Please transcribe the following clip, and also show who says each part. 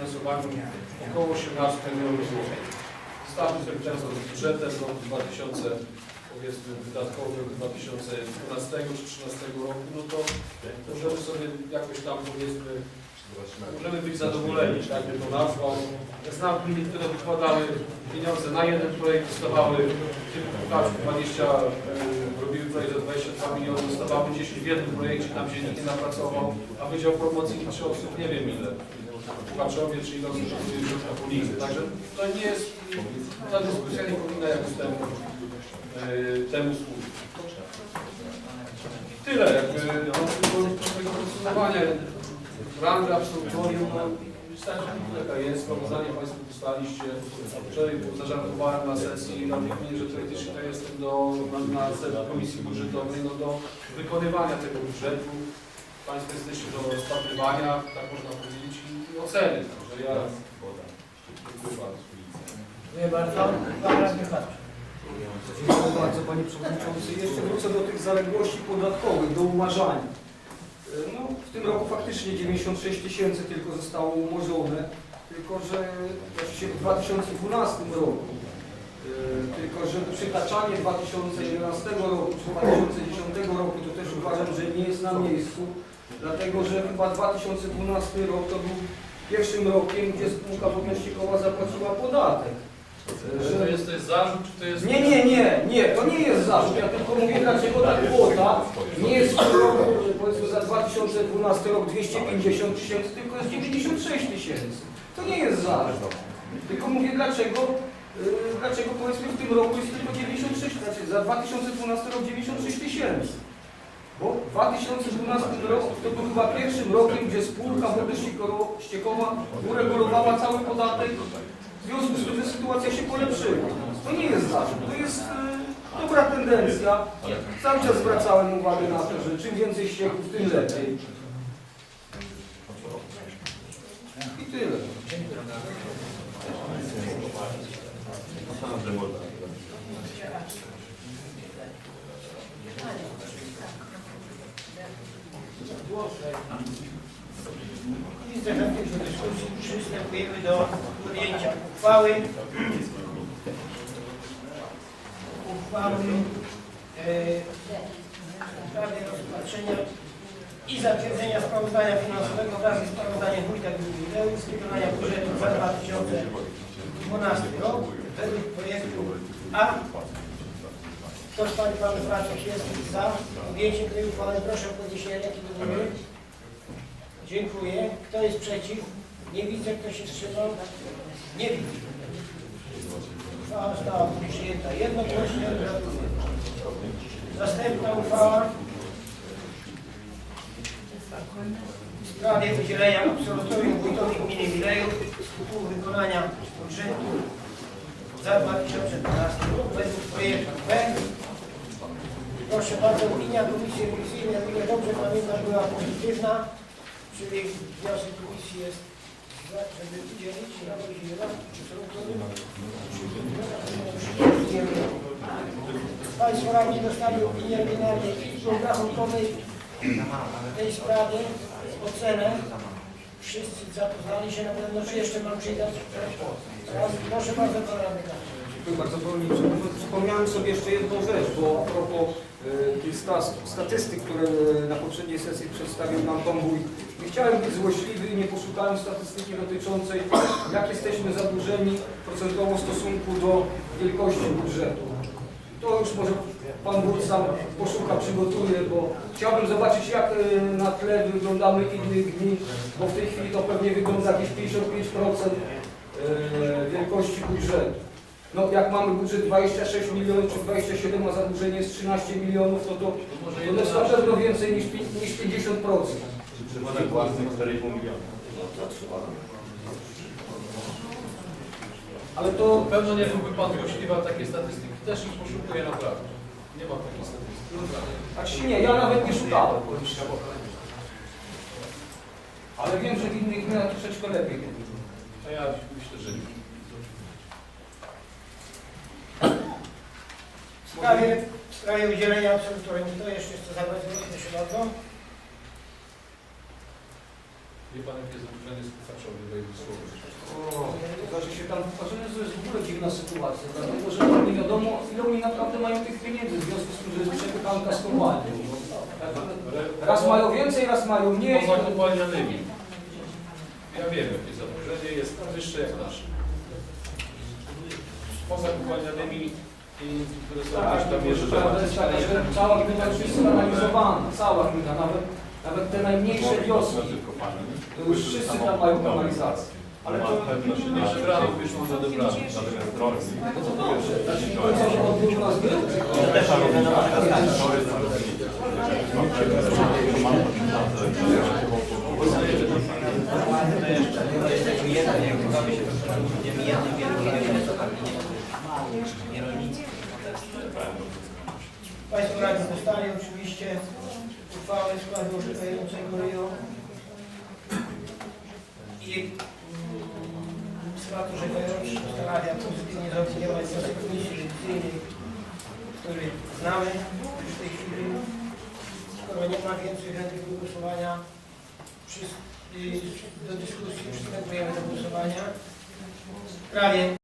Speaker 1: dofinansowaniu około 18 milionów złotych. Sobie często z budżetem w roku 2000, powiedzmy wydatkowym 2012 czy 2013 roku, no to możemy sobie jakoś tam powiedzmy Możemy być zadowoleni, tak bym to nazwał. Znam gminy, które wykładały pieniądze na jeden projekt, dostawały typu Puchaczku 20, e, robiły projekt za 22 miliony, dostawały gdzieś w jednym projekcie, tam gdzie nikt nie napracował, a Wydział Promocji liczy osób nie wiem ile. W Puchaczowie czy ile osób pracuje w środka policji. Także to nie jest, ta dyskusja nie powinna jakoś temu, e, temu służyć. Tyle, jakby no, tego podsumowania. Ranga absolutorium, no, jaka jest, sprawozdanie Państwo dostaliście. Wczoraj zażartowałem na sesji na gminie, że teoretycznie to jestem do, na, na Komisji Budżetowej, no do wykonywania tego budżetu. Państwo jesteście do rozpatrywania, tak można powiedzieć, oceny. Także ja dziękuję bardzo.
Speaker 2: Dziękuję bardzo. Pan radny.
Speaker 3: Dziękuję bardzo Panie Przewodniczący. Jeszcze wrócę do tych zaległości podatkowych, do umarzania. E, No, w tym roku faktycznie 96 tysięcy tylko zostało umorzone, tylko że w 2012 roku, e, tylko że przytaczanie 2011 roku czy 2010 roku to też uważam, że nie jest na miejscu, dlatego że chyba 2012 rok to był pierwszym rokiem, gdzie spółka podnośnikowa zapłaciła podatek. E,
Speaker 1: Czy to jest, to jest zarzut, czy to jest...
Speaker 3: nie, nie, nie, nie, to nie jest zarzut. Ja tylko mówię, dlaczego ta kwota nie jest w tym roku, powiedzmy za 2012 rok 250 tysięcy, tylko jest 96 tysięcy. To nie jest zarzut. Tylko mówię, dlaczego, yy, dlaczego powiedzmy w tym roku jest tylko 96, znaczy za 2012 rok 96 tysięcy. Bo 2012 rok to był chyba pierwszym rokiem, gdzie spółka wodościekowa uregulowała cały podatek w związku z tym, że sytuacja się polepszyła. To nie jest zarzut, to jest e, dobra tendencja. Cały czas zwracałem uwagę na to, że czym więcej ścieków, tym lepiej. I tyle.
Speaker 2: Widzę chętnych do dyskusji. Przystępujemy do podjęcia uchwały. Uchwały e, w sprawie rozpatrzenia i zatwierdzenia sprawozdania finansowego wraz ze sprawozdaniem wójta gminy Wileły z wykonania budżetu za 2012 rok według projektu A. Kto z Pań Panów Radnych jest za podjęciem tej uchwały? Proszę o podniesienie ręki do góry. Dziękuję. Kto jest przeciw? Nie widzę. Kto się wstrzymał? Nie widzę. Uchwała została przyjęta jednogłośnie. Następna uchwała w sprawie udzielenia absolutorium wójtowi gminy Milejów z tytułu wykonania budżetu za 2012 rok według projektu. Proszę bardzo, opinia Komisji Rewizyjnej, jak ile dobrze pamiętam, była pozytywna, czyli wniosek Komisji jest, żeby udzielić Państwo radni dostali opinię Generalnej Izby Obrachunkowej tej sprawie, ocenę. Wszyscy zapoznali się na pewno, czy jeszcze mam przydać? Proszę bardzo, pan radny.
Speaker 3: Dziękuję bardzo Panie Przewodniczący. Przypomniałem sobie jeszcze jedną rzecz, bo a propos tych stas- statystyk, które e, na poprzedniej sesji przedstawił nam Pan Wójt. Nie chciałem być złośliwy i nie poszukałem statystyki dotyczącej, jak jesteśmy zadłużeni procentowo w stosunku do wielkości budżetu. To już może Pan Wójt sam poszuka, przygotuje, bo chciałbym zobaczyć, jak e, na tle wyglądamy innych gmin, bo w tej chwili to pewnie wygląda jakieś 55% e, wielkości budżetu. No jak mamy budżet 26 milionów czy 27, a zadłużenie jest 13 milionów, to to, to jest na pewno więcej niż, niż 50%.
Speaker 4: Przychodek własny 4,5 miliona.
Speaker 3: Ale to
Speaker 1: Pewno nie byłby Pan złośliwy, a takie statystyki też ich poszukuję naprawdę. Nie ma takich statystyk.
Speaker 3: znaczy nie, ja nawet nie szukałem. Ale wiem, że w innych gminach troszeczkę lepiej.
Speaker 1: A ja myślę, że nie.
Speaker 2: W sprawie, w sprawie udzielenia absolutorium, kto jeszcze chce zabrać głos? Proszę bardzo.
Speaker 1: Wie Pan, jakie jest zadłużenie słuchaczowe województwowe?
Speaker 3: To znaczy się tam wpatrzenie, to jest w ogóle dziwna sytuacja, dlatego że nie wiadomo, ile oni naprawdę mają tych pieniędzy, w związku z tym, że jest przepychanka z kopalnią. Raz mają więcej, raz mają mniej.
Speaker 1: Poza kopalnianymi. Ja wiem, jakie zadłużenie jest wyższe jak nasze. Poza kopalnianymi, i które są
Speaker 3: Tak,
Speaker 1: gdzieś tam jeszcze...
Speaker 3: prawda jest taka, że cała gmina już jest skanalizowana, cała gmina, nawet, nawet te najmniejsze wioski, to już wszyscy tam mają kanalizację.
Speaker 4: Ale to pewno się nie
Speaker 1: wyszło za dobrami.
Speaker 4: Natomiast drogi.
Speaker 3: To co dobrze, znaczy to co on był u nas był?
Speaker 2: Państwo radni dostali oczywiście uchwałę w sprawie orzekającego RIO i skład orzekający postanawia pozytywnie zaopiniować wniosek Komisji Rewizyjnej, który znamy już w tej chwili. Skoro nie ma więcej chętnych do głosowania, do dyskusji przystępujemy do głosowania. W